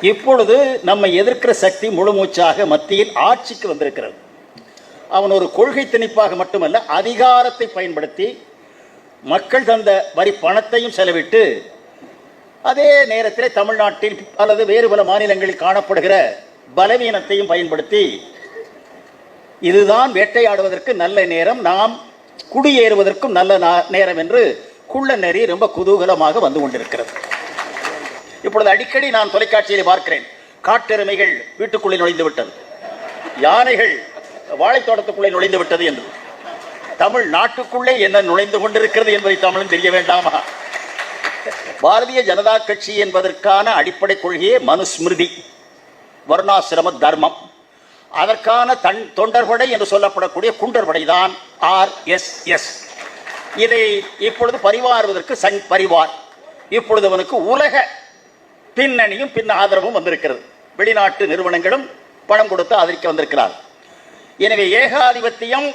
இப்பொழுது நம்மை எதிர்க்கிற சக்தி முழுமூச்சாக மத்தியில் ஆட்சிக்கு வந்திருக்கிறது. அவன் ஒரு கொள்கை திணிப்பாக மட்டுமல்ல அதிகாரத்தை பயன்படுத்தி மக்கள் தந்த வரி பணத்தையும் செலவிட்டு அதே நேரத்தில் தமிழ்நாட்டில் அல்லது வேறு பல மாநிலங்களில் காணப்படுகிற பலவீனத்தையும் பயன்படுத்தி இதுதான் வேட்டையாடுவதற்கு நல்ல நேரம் நாம் குடியேறுவதற்கும் நல்ல நா- நேரம் என்று குள்ள நெறி ரொம்ப குதூகலமாக வந்து கொண்டிருக்கிறது. இப்பொழுது அடிக்கடி நான் தொலைக்காட்சியில் பார்க்கிறேன். காட்டெருமைகள் வீட்டுக்குள்ளே நுழைந்து விட்டது யானைகள் வாழைத்தோட்டத்துக்குள்ளே நுழைந்து விட்டது என்று. தமிழ் நாட்டுக்குள்ளே என்ன நுழைந்து கொண்டிருக்கிறது என்பதை தமிழும் தெரிய வேண்டாமா? பாரதிய ஜனதா கட்சி என்பதற்கான அடிப்படை கொள்கையே மனுஸ்மிருதி வருணாசிரம தர்மம். அதற்கான தன் தொண்டர்படை என்று சொல்லப்படக்கூடிய குண்டர்படை தான் ஆர் எஸ் எஸ். இதை இப்பொழுது பரிவாறுவதற்கு சங் பரிவார். இப்பொழுது அவனுக்கு உலக பின்னணியும் பின் ஆதரவும் வந்திருக்கிறது. வெளிநாட்டு நிறுவனங்களும் பணம் கொடுத்து ஆதரிக்க வந்திருக்கிறார். எனவே ஏகாதிபத்தியம்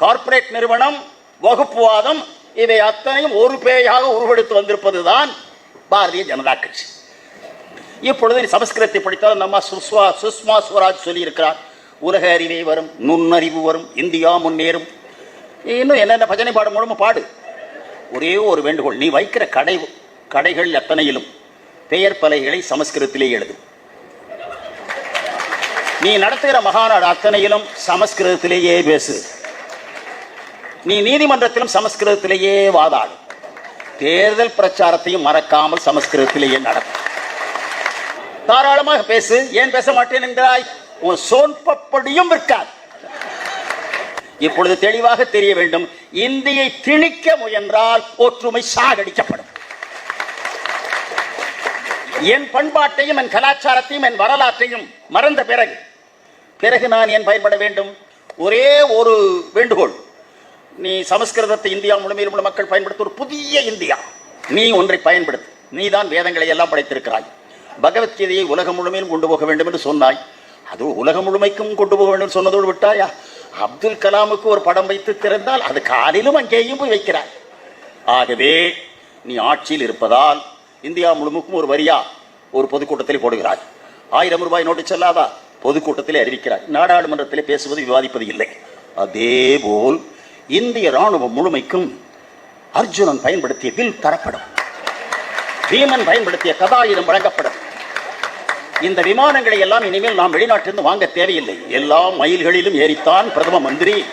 கார்ப்பரேட் நிறுவனம் வகுப்புவாதம் இவை அத்தனையும் ஒரு பேயாக உருவெடுத்து வந்திருப்பதுதான் பாரதிய ஜனதா கட்சி. இப்பொழுது சமஸ்கிருதத்தை படித்தால் நம்ம சுஸ்வா சுஷ்மா ஸ்வராஜ் சொல்லியிருக்கிறார். உலக அறிவை வரும் நுண்ணறிவு வரும் இந்தியா முன்னேறும். இன்னும் என்னென்ன பஜனை பாடம் மூலமும் பாடு. ஒரே ஒரு வேண்டுகோள் நீ வைக்கிற கடை கடைகள் எத்தனையிலும் பெயர் பலகைகளை சமஸ்கிருதத்திலே எழுது. நீ நடத்துகிற மகாநாடு அத்தனையிலும் சமஸ்கிருதத்திலேயே பேசு. நீ நீதிமன்றத்திலும் சமஸ்கிருதத்திலேயே வாதாடு. தேர்தல் பிரச்சாரத்தையும் மறக்காமல் சமஸ்கிருதத்திலேயே நடக்கும் தாராளமாக பேசு. ஏன் பேச மாட்டேன் என்கிறாய்? உன் சோன்பப்படியும் விற்காது. இப்பொழுது தெளிவாக தெரிய வேண்டும். இந்தியை திணிக்க முயன்றால் ஒற்றுமை சாகடிக்கப்படும். என் பண்பாட்டையும் என் கலாச்சாரத்தையும் என் வரலாற்றையும் மறந்த பிறகு பிறகு நான் ஏன் பயன்பட வேண்டும்? ஒரே ஒரு வேண்டுகோள். நீ சமஸ்கிருதத்தை இந்தியா முழுமையில் உள்ள மக்கள் பயன்படுத்த ஒரு புதிய இந்தியா. நீ ஒன்றை பயன்படுத்து. நீ தான் வேதங்களை எல்லாம் படைத்திருக்கிறாய். பகவத்கீதையை உலகம் முழுமையிலும் கொண்டு போக வேண்டும் என்று சொன்னாய். அது உலகம் முழுமைக்கும் கொண்டு போக வேண்டும் என்று சொன்னதோடு விட்டாயா? அப்துல் கலாமுக்கு ஒரு படம் வைத்து திறந்தால் அது காலிலும் அங்கேயும் போய் வைக்கிறாய். ஆகவே நீ ஆட்சியில் இருப்பதால் இந்தியா முழுமைக்கும் ஒரு வரியா? ஒரு பொதுக்கூட்டத்தில் போடுகிறார் ஆயிரம் ரூபாய் நோட்டு செல்லாதா? பொதுக்கூட்டத்திலே அறிவிக்கிறார் நாடாளுமன்றத்திலே பேசுவது விவாதிப்பது இல்லை. அதேபோல் இந்திய ராணுவம் முழுமைக்கும் அர்ஜுனன் பயன்படுத்திய வில் தரப்படும். பீமன் பயன்படுத்திய கதாயுதம் வழங்கப்படும். இந்த விமானங்களை எல்லாம் இனிமேல் நாம் வெளிநாட்டிலிருந்து வாங்க தேவையில்லை. எல்லா மயில்களிலும் ஏறித்தான் பிரதம மந்திரி.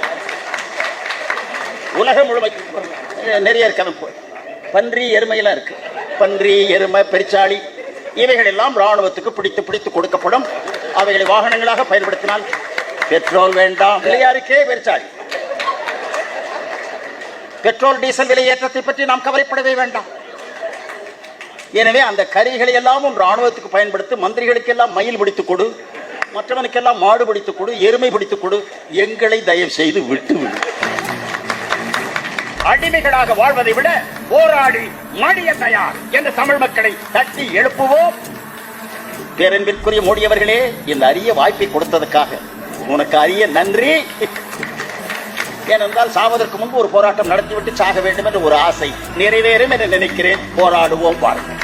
உலகம் முழுமைக்கும் நிறைய இருக்க. பன்றி எருமையெல்லாம் இருக்கு. பன்றி எருமை பெருச்சாளி இவைகள் எல்லாம் ராணுவத்துக்கு பிடித்து பிடித்து கொடுக்கப்படும். அவைகளை வாகனங்களாக பயன்படுத்தினால் பெட்ரோல் வேண்டாம். யாருக்கே பெருச்சாளி பெட்ரோல் டீசல் விலை ஏற்றத்தை பற்றி நாம் கவலைப்படவே வேண்டாம். எனவே அந்த கருவிகளை எல்லாம் உன் ராணுவத்துக்கு பயன்படுத்தி மந்திரிகளுக்கெல்லாம் மயில் பிடித்துக் கொடு. மற்றவனுக்கெல்லாம் மாடு பிடித்துக் கொடு எருமை பிடித்துக் கொடு. எங்களை தயவு செய்து விட்டு விடு அடிமைகளாக வாழ்வதை விட போராடி மடிய தயார் என்று தமிழ் மக்களை தட்டி எழுப்புவோம். பேரன்பிற்குரிய மோடி அவர்களே இந்த அரிய வாய்ப்பை கொடுத்ததுக்காக உனக்கு அரிய நன்றி. ஏனென்றால் சாவதற்கு முன்பு ஒரு போராட்டம் நடத்திவிட்டு சாக வேண்டும் என்ற ஒரு ஆசை நிறைவேறும் என்று நினைக்கிறேன். போராடுவோம் பாருங்கள்.